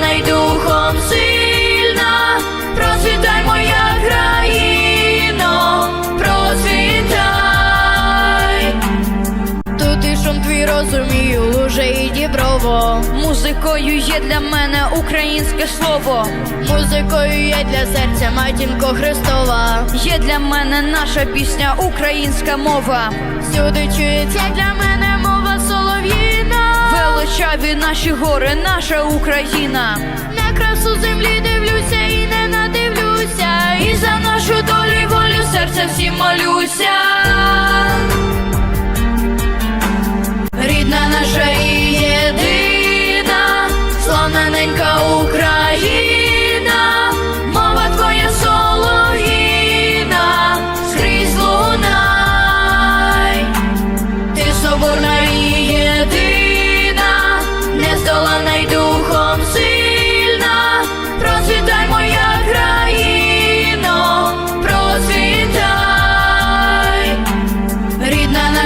вона й духом сильна, процвітай моя країно, процвітай, тут і шум твій розумію, луже і діброво. Музикою є для мене українське слово, музикою є для серця матінко Христова. Є для мене наша пісня, українська мова. сюди чується для мене наші гори, наша Україна. На красу землі дивлюся і не надивлюся. І за нашу долю волю серця всім молюся. Рідна наша і єдина, славна ненька Україна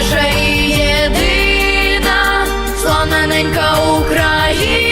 наша і єдина, славненька Україна.